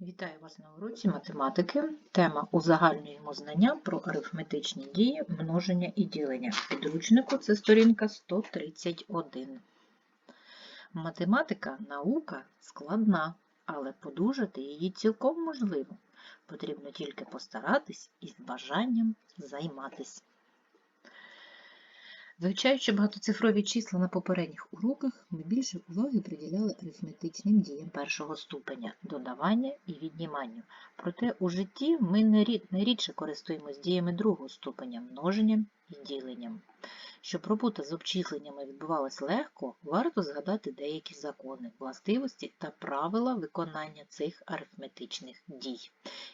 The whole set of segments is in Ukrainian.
Вітаю вас на уроці математики. Тема узагальнюємо знання про арифметичні дії, множення і ділення. В підручнику це сторінка 131. Математика наука складна, але подужати її цілком можливо. Потрібно тільки постаратись і з бажанням займатись. Вивчаючи багатоцифрові числа на попередніх уроках, ми більше уваги приділяли арифметичним діям першого ступеня додавання і відніманню. Проте у житті ми найрідше користуємось діями другого ступеня множенням діленням. Щоб робота з обчисленнями відбувалась легко, варто згадати деякі закони, властивості та правила виконання цих арифметичних дій.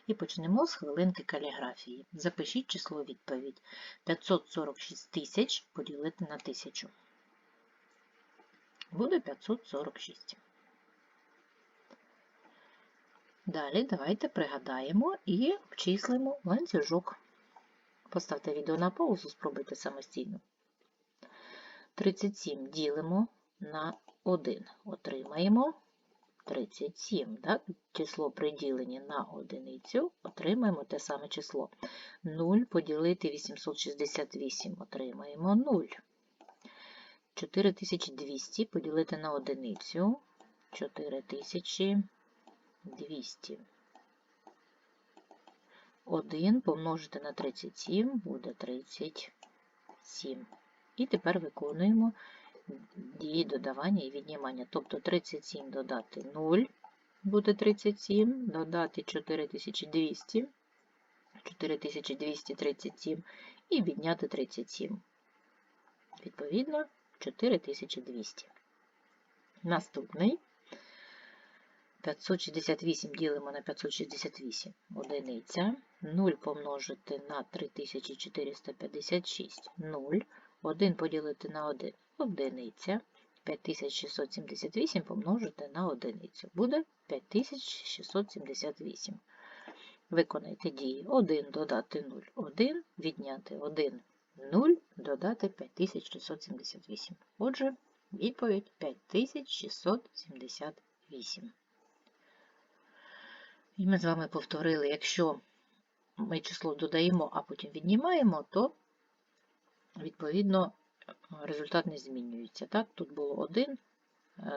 І почнемо з хвилинки каліграфії. Запишіть число відповідь. 546 тисяч поділити на 1000. Буде 546. Далі давайте пригадаємо і обчислимо ланцюжок. Поставте відео на паузу, спробуйте самостійно. 37 ділимо на 1. Отримаємо 37. Так? Число при на одиницю отримаємо те саме число. 0 поділити 868 отримаємо 0. 4200 поділити на одиницю 4200. 1 помножити на 37 буде 37. І тепер виконуємо дії додавання і віднімання. Тобто 37 додати 0 буде 37, додати 4200, 4237 і відняти 37. Відповідно, 4200. Наступний 568 ділимо на 568 одиниця, 0 помножити на 3456 0, 1 поділити на 1 одиниця, 5678 помножити на одиницю. Буде 5678. Виконайте дії. 1 додати 0, 1, відняти 1, 0, додати 5678. Отже, відповідь 5678. І ми з вами повторили, якщо ми число додаємо, а потім віднімаємо, то відповідно результат не змінюється. Так, тут було 1,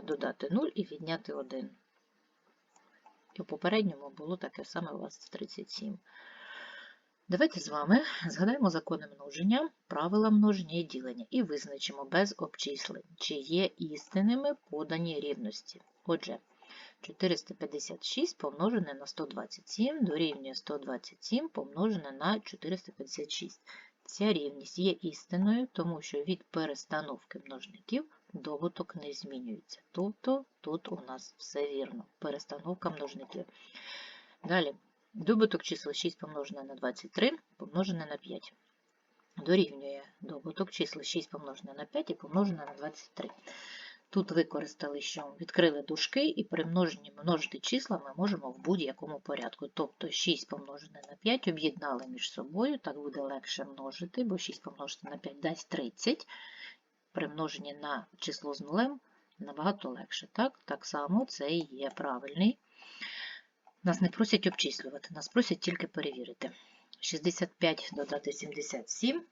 додати 0 і відняти 1. І у попередньому було таке саме у вас 37. Давайте з вами згадаємо закони множення, правила множення і ділення і визначимо без обчислень, чи є істинними подані рівності. Отже, 456 помножене на 127 дорівнює 127 помножене на 456. Ця рівність є істинною, тому що від перестановки множників добуток не змінюється. Тобто тут у нас все вірно. Перестановка множників. Далі, добуток чисел 6 помножене на 23 помножене на 5. Дорівнює добуток чисел 6 помножене на 5 і помножене на 23. Тут використали, що відкрили дужки, і при множенні множити числа ми можемо в будь-якому порядку. Тобто 6 помножене на 5 об'єднали між собою, так буде легше множити, бо 6 помножити на 5 дасть 30. При множенні на число з нулем набагато легше. Так, так само це і є правильний. Нас не просять обчислювати, нас просять тільки перевірити. 65 додати 77.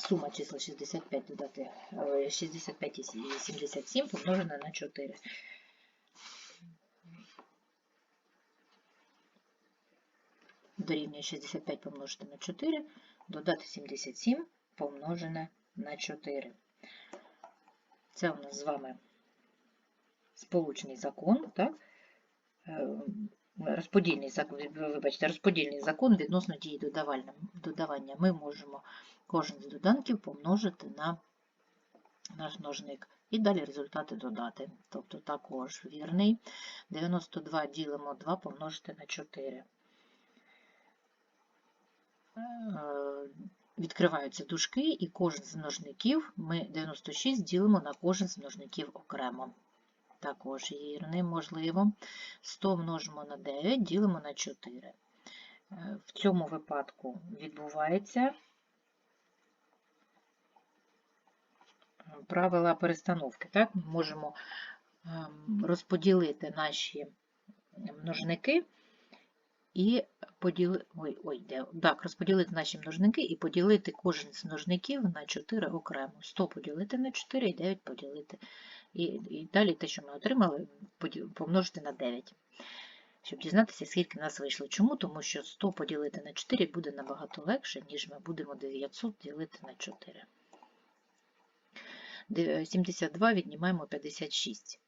Сума числа 65 додати 65 і 77 помножена на 4. Дорівнює 65 помножити на 4, додати 77 помножене на 4. Це у нас з вами сполучний закон, так? Розподільний закон, вибачте, розподільний закон відносно дії додавання. Ми можемо кожен з доданків помножити на наш множник. І далі результати додати. Тобто також вірний. 92 ділимо 2 помножити на 4. Відкриваються дужки, і кожен з множників ми 96 ділимо на кожен з множників окремо. Також вірний, можливо. 100 множимо на 9, ділимо на 4. В цьому випадку відбувається правила перестановки. Так? Можемо розподілити наші множники і поділити, ой, ой, де, так, розподілити наші множники і поділити кожен з множників на 4 окремо. 100 поділити на 4 і 9 поділити. І, і далі те, що ми отримали, помножити на 9. Щоб дізнатися, скільки в нас вийшло. Чому? Тому що 100 поділити на 4 буде набагато легше, ніж ми будемо 900 ділити на 4. 72 віднімаємо 56.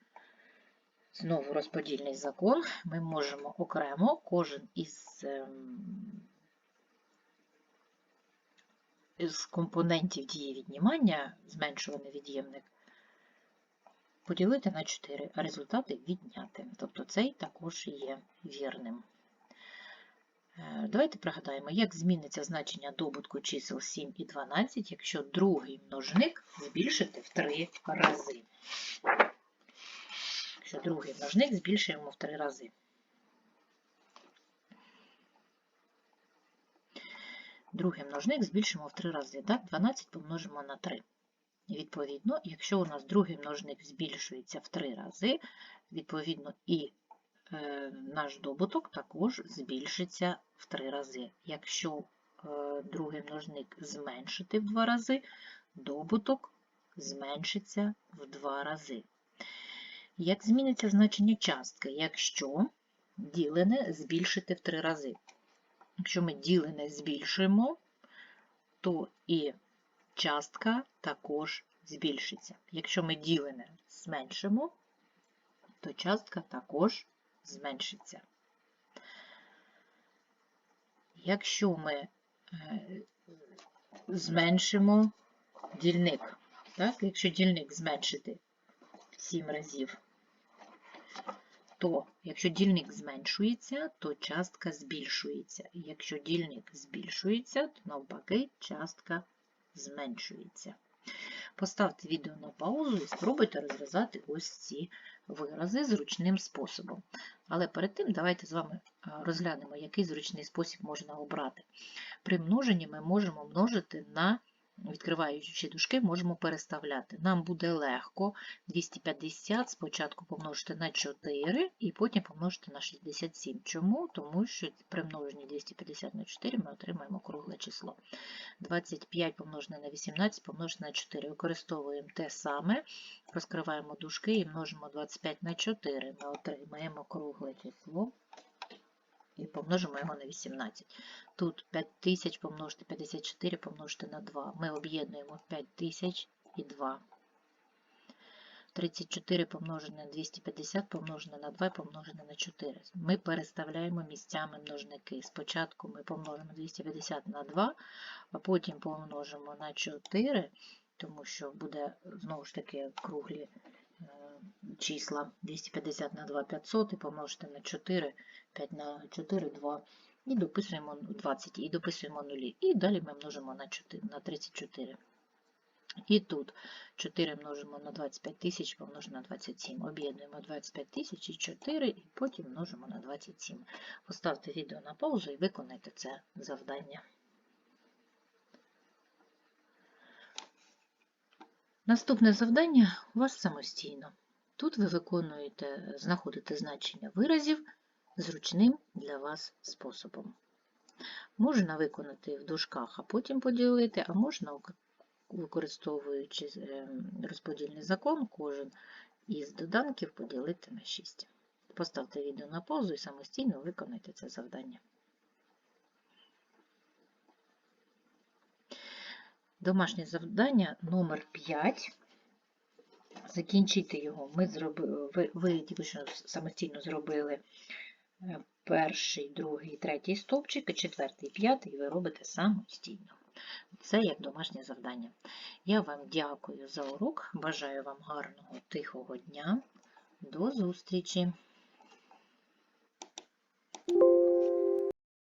Знову розподільний закон. Ми можемо окремо кожен із, ем, із компонентів дії віднімання, зменшуваний від'ємник, поділити на 4, а результати відняти. Тобто цей також є вірним. Е, Давайте пригадаємо, як зміниться значення добутку чисел 7 і 12, якщо другий множник збільшити в 3 рази. Якщо другий множник збільшуємо в 3 рази. Другий множник збільшимо в 3 рази. Так? 12 помножимо на 3. Відповідно, якщо у нас другий множник збільшується в 3 рази, відповідно і е, наш добуток також збільшиться в 3 рази. Якщо е, другий множник зменшити в 2 рази, добуток зменшиться в 2 рази. Як зміниться значення частки, якщо ділене збільшити в 3 рази? Якщо ми ділене збільшуємо, то і частка також збільшиться. Якщо ми ділене зменшимо, то частка також зменшиться. Якщо ми е, зменшимо дільник, так? якщо дільник зменшити 7 разів, то якщо дільник зменшується, то частка збільшується. Якщо дільник збільшується, то навпаки частка зменшується. Поставте відео на паузу і спробуйте розв'язати ось ці вирази зручним способом. Але перед тим давайте з вами розглянемо, який зручний спосіб можна обрати. При множенні ми можемо множити на, відкриваючи дужки, можемо переставляти. Нам буде легко 250 спочатку помножити на 4 і потім помножити на 67. Чому? Тому що при множенні 250 на 4 ми отримаємо кругле число. 25 помножене на 18 помножене на 4. Використовуємо те саме, розкриваємо дужки і множимо 25 на 4. Ми отримаємо кругле число і помножимо його на 18. Тут 5000 помножити 54 помножити на 2. Ми об'єднуємо 5000 і 2. 34 помножене на 250 помножене на 2 помножене на 4. Ми переставляємо місцями множники. Спочатку ми помножимо 250 на 2, а потім помножимо на 4, тому що буде знову ж таки круглі числа 250 на 2 500 і помножити на 4, 5 на 4 2. І дописуємо 20 і дописуємо нулі. І далі ми множимо на 4, на 34. І тут 4 множимо на 25 тисяч, помножимо на 27. Об'єднуємо 25 тисяч і 4, і потім множимо на 27. Поставте відео на паузу і виконайте це завдання. Наступне завдання у вас самостійно. Тут ви виконуєте, знаходите значення виразів зручним для вас способом. Можна виконати в дужках, а потім поділити, а можна використовуючи ем, розподільний закон, кожен із доданків поділити на 6. Поставте відео на паузу і самостійно виконайте це завдання. Домашнє завдання номер 5. Закінчити його. Ми зроби, ви, ви тільки самостійно зробили е, перший, другий, третій стовпчик, і четвертий, п'ятий ви робите самостійно. Це як домашнє завдання. Я вам дякую за урок, бажаю вам гарного, тихого дня. До зустрічі!